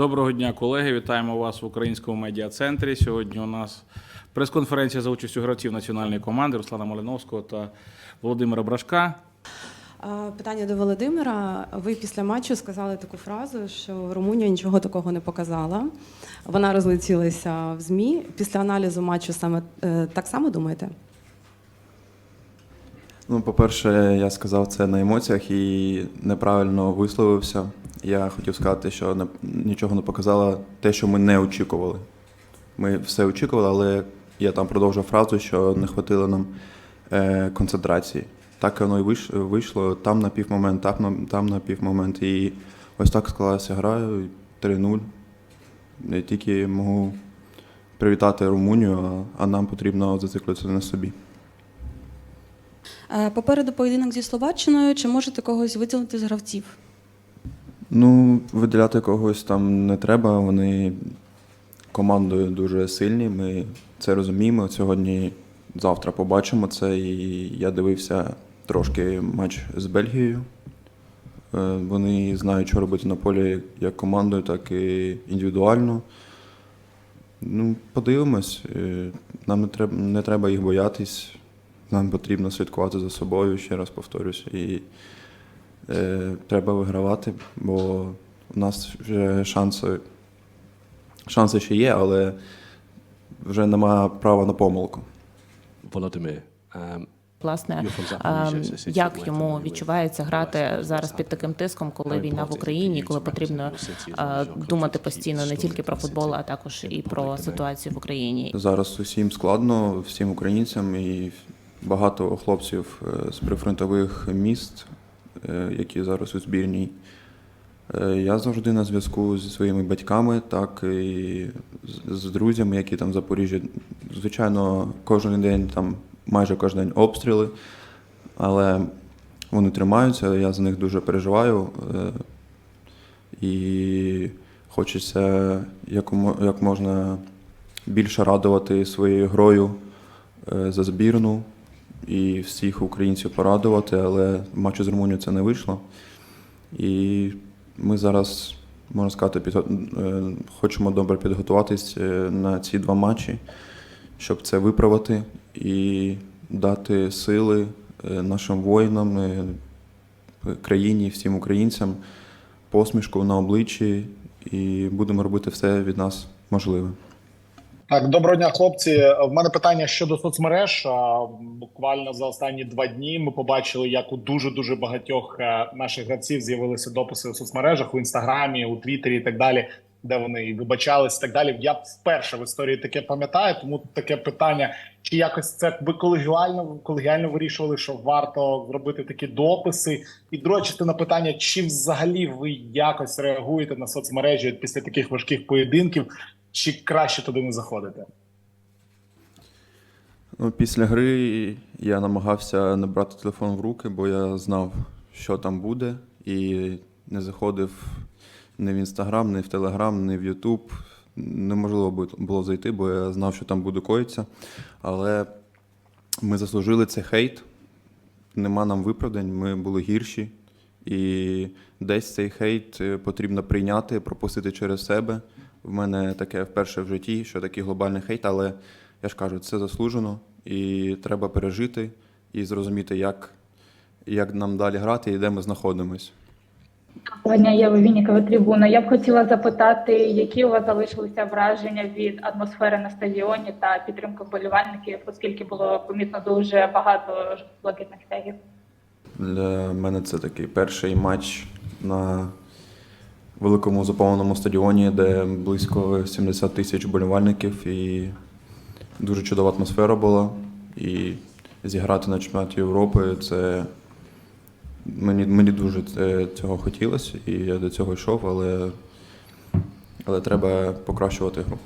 Доброго дня, колеги. Вітаємо вас в українському медіа-центрі. Сьогодні у нас прес-конференція за участю гравців національної команди Руслана Малиновського та Володимира Брашка. Питання до Володимира. Ви після матчу сказали таку фразу, що Румунія нічого такого не показала. Вона розлетілася в ЗМІ. Після аналізу матчу саме е, так само думаєте? Ну, по-перше, я сказав це на емоціях і неправильно висловився. Я хотів сказати, що не, нічого не показало те, що ми не очікували. Ми все очікували, але я там продовжив фразу, що не хватило нам е, концентрації. Так воно і вийш- вийшло. Там на півмомент, там на, там на півмомент. І ось так склалася гра 3-0. Я тільки можу привітати Румунію, а, нам потрібно зациклитися на собі. Е, Попереду поєдинок зі Словаччиною. Чи можете когось виділити з гравців? Ну, виділяти когось там не треба. Вони командою дуже сильні. Ми це розуміємо. Сьогодні, завтра побачимо це. І я дивився трошки матч з Бельгією. Е, Вони знають, що робити на полі як командою, так і індивідуально. Ну, подивимось. Е, Нам не треба, не треба їх боятись. Нам потрібно слідкувати за собою, ще раз повторюсь. І е, треба вигравати, бо у нас вже шанси, шанси ще є, але вже немає права на помилку. Володимир, ем, Власне, it's як йому відчувається грати зараз під таким тиском, коли війна в Україні, коли потрібно е, думати постійно не тільки про футбол, а також і про ситуацію в Україні. Зараз усім складно, всім українцям і багато хлопців е, з прифронтових міст, е, які зараз у збірній. Е, Я завжди на зв'язку зі своїми батьками, так і з- друзями, які там в Запоріжжі. Звичайно, кожен день там майже кожен день обстріли, але вони тримаються, я за них дуже переживаю. І хочеться як можна більше радувати своєю грою за збірну і всіх українців порадувати, але в матчі з Румунією це не вийшло. І ми зараз, можна сказати, підго- е, хочемо добре підготуватись е, на ці два матчі, щоб це виправити і дати сили е, нашим воїнам, країні, всім українцям, посмішку на обличчі, і будемо робити все від нас можливе. Так, доброго дня, хлопці. В мене питання щодо соцмереж. Буквально за останні два дні ми побачили, як у дуже дуже багатьох е, наших гравців з'явилися дописи у соцмережах у інстаграмі, у Твіттері і так далі, де вони і вибачались і так далі. Я вперше в історії таке пам'ятаю, тому таке питання: чи якось це ви колегіально колегіально вирішували, що варто зробити такі дописи? І друга частина питання: чи взагалі ви якось реагуєте на соцмережі після таких важких поєдинків? Чи краще туди не заходити? Ну, після гри я намагався не брати телефон в руки, бо я знав, що там буде, і не заходив ні в Інстаграм, ні в Телеграм, ні в Ютуб. Неможливо було зайти, бо я знав, що там буде коїться. Але ми заслужили цей хейт. Нема нам виправдань, ми були гірші. І десь цей хейт е, потрібно прийняти, пропустити через себе. В мене таке вперше в житті, що такий глобальний хейт, але я ж кажу, це заслужено і треба пережити і зрозуміти, як, як нам далі грати і де ми знаходимось. Доброго дня, Вінікова трибуна. Я б хотіла запитати, які у вас залишилися враження від атмосфери на стадіоні та підтримки вболівальників, оскільки було помітно дуже багато блакитних тегів. Для мене це такий перший матч на великому заповненому стадіоні, де близько 70 тисяч болівальників і дуже чудова атмосфера була. І зіграти на чемпіонаті Європи це мені, мені дуже цього хотілося, і я до цього йшов, але, але треба покращувати гру.